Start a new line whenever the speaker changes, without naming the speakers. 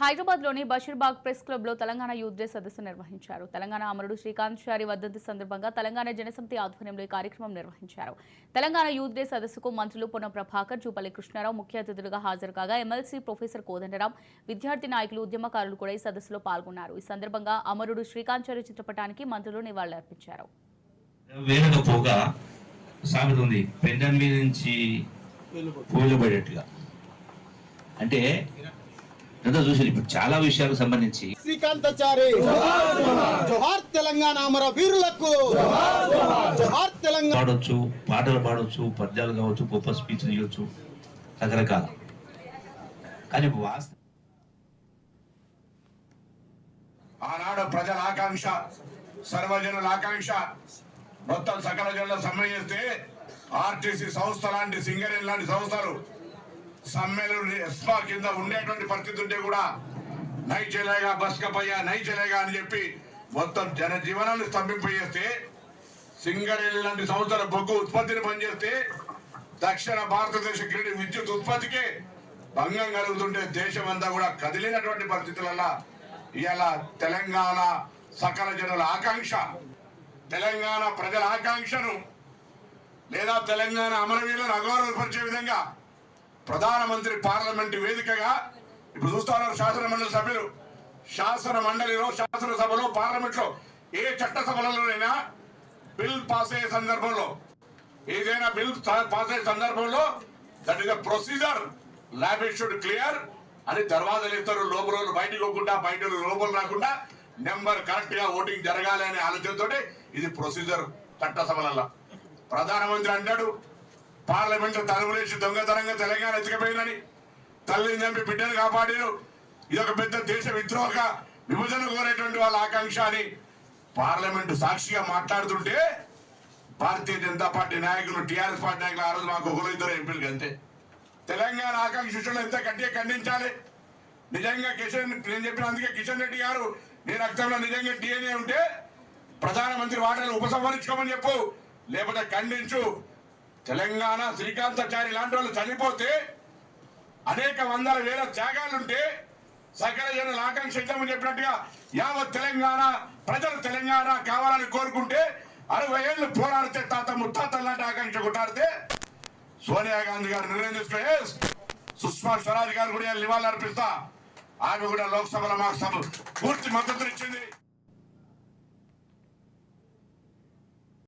హైదరాబాద్లోని బషీర్బాగ్ ప్రెస్ క్లబ్లో Telangana youth day సదస్సు నిర్వహించారు. తెలంగాణ అమరుడు శ్రీకాంత్ చారి వర్ధంతి సందర్భంగా తెలంగాణ జనసమితి ఆధ్వర్యంలో ఈ కార్యక్రమం నిర్వహించారు. తెలంగాణ యూత్ డే సదస్సుకు మంత్రులు పొన్న ప్రభాకర్ జూపల్లి కృష్ణారావు ముఖ్య అతిథులుగా హాజరు కాగా ఎమ్మెల్సీ ప్రొఫెసర్ కోదండరాం విద్యార్థి నాయకులు ఉద్యమకారులు కూడా ఈ సదస్సులో పాల్గొన్నారు. ఈ సందర్భంగా అమరుడు శ్రీకాంత్ చారి చిత్రపటానికి మంత్రులు నివాళులర్పించారు.
అంటే ఎంత చూసారు ఇప్పుడు చాలా విషయాలకు సంబంధించి.
శ్రీకాంతాచారి జోహార్ తెలంగాణ అమర వీరులకు. జోహార్ తెలంగాణ
పాడొచ్చు పాటలు పాడొచ్చు పద్యాలు కావచ్చు గొప్ప స్పీచ్ ఇవ్వచ్చు రకరకాల. కానీ వాస్తవ
ఆనాడు ప్రజల ఆకాంక్ష సర్వజనుల ఆకాంక్ష మొత్తం సకల జనుల సమ్మె చేస్తే ఆర్టీసీ సంస్థ లాంటి సింగరేణి లాంటి సంస్థలు సమ్మెలు ఎస్పా కింద ఉండేటువంటి పరిస్థితి ఉంటే కూడా నై చెలేగా బస్కపయ్యా నై చెలేగా అని చెప్పి మొత్తం జనజీవనాన్ని స్తంభింపజేస్తే సింగరేణి లాంటి సంస్థల బొగ్గు ఉత్పత్తిని పనిచేస్తే దక్షిణ భారతదేశ గ్రిడ్ విద్యుత్ ఉత్పత్తికి భంగం కలుగుతుంటే దేశం అంతా కూడా కదిలినటువంటి పరిస్థితులలో ఇవాళ తెలంగాణ సకల జనుల ఆకాంక్ష. తెలంగాణ ప్రజల ఆకాంక్షను లేదా తెలంగాణ అమరవీరులను అగౌరవపరిచే విధంగా ప్రధానమంత్రి పార్లమెంట్ వేదికగా ఇప్పుడు చూస్తా ఉన్నారు శాసన మండలి సభ్యులు. శాసన మండలిలో శాసనసభలో పార్లమెంట్లో ఏ చట్టసభలలోనైనా బిల్ పాస్ అయ్యే సందర్భంలో ఏదైనా బిల్ పాస్ అయ్యే సందర్భంలో that is procedure. Lab should clear. అని దర్వాజలు ఇస్తారు లోపల బయటకు పోకుండా బయట లోపల రాకుండా నెంబర్ కరెక్ట్గా ఓటింగ్ జరగాలి అనే ఆలోచనతో ఇది ప్రొసీజర్ చట్టసభలలో. ప్రధానమంత్రి అంటాడు పార్లమెంట్ తలుపులేసి దొంగతనంగా తెలంగాణ ఎత్తుకపోయిందని తల్లిని చంపి బిడ్డను కాపాడారు. ఇది ఒక పెద్ద దేశ విద్రోహక విభజన కోరేటువంటి వాళ్ళ ఆకాంక్ష అని పార్లమెంటు సాక్షిగా మాట్లాడుతుంటే భారతీయ జనతా పార్టీ నాయకులు టీఆర్ఎస్ పార్టీ నాయకులు ఆ రోజు మాకు ఒకరు ఇద్దరు ఎంపీలు అంతే. తెలంగాణ ఆకాంక్ష ఎంత గట్టిగా ఖండించాలి? నిజంగా కిషన్ నేను చెప్పిన అందుకే కిషన్ రెడ్డి గారు నేను రక్తంలో నిజంగా డిఎన్ఏ ఉంటే ప్రధానమంత్రి వాటలు ఉపసంహరించుకోమని చెప్పు లేకపోతే ఖండించు. తెలంగాణ శ్రీకాంతాచారి లాంటి వాళ్ళు చనిపోతే అనేక వందల వేల త్యాగాలుంటే సకల జనుల ఆకాంక్ష చెప్పినట్టుగా యావత్ తెలంగాణ ప్రజలు తెలంగాణ కావాలని కోరుకుంటే అరవై ఏళ్ళు పోరాడితే తాత ముత్తాత లాంటి ఆకాంక్ష కొట్టాడితే సోనియా గాంధీ గారు నిర్ణయం తీసుకునే సుష్మా స్వరాజ్ గారు కూడా నివాళులు అర్పిస్తా ఆమె కూడా లోక్సభలో మాకు సభ పూర్తి మద్దతు ఇచ్చింది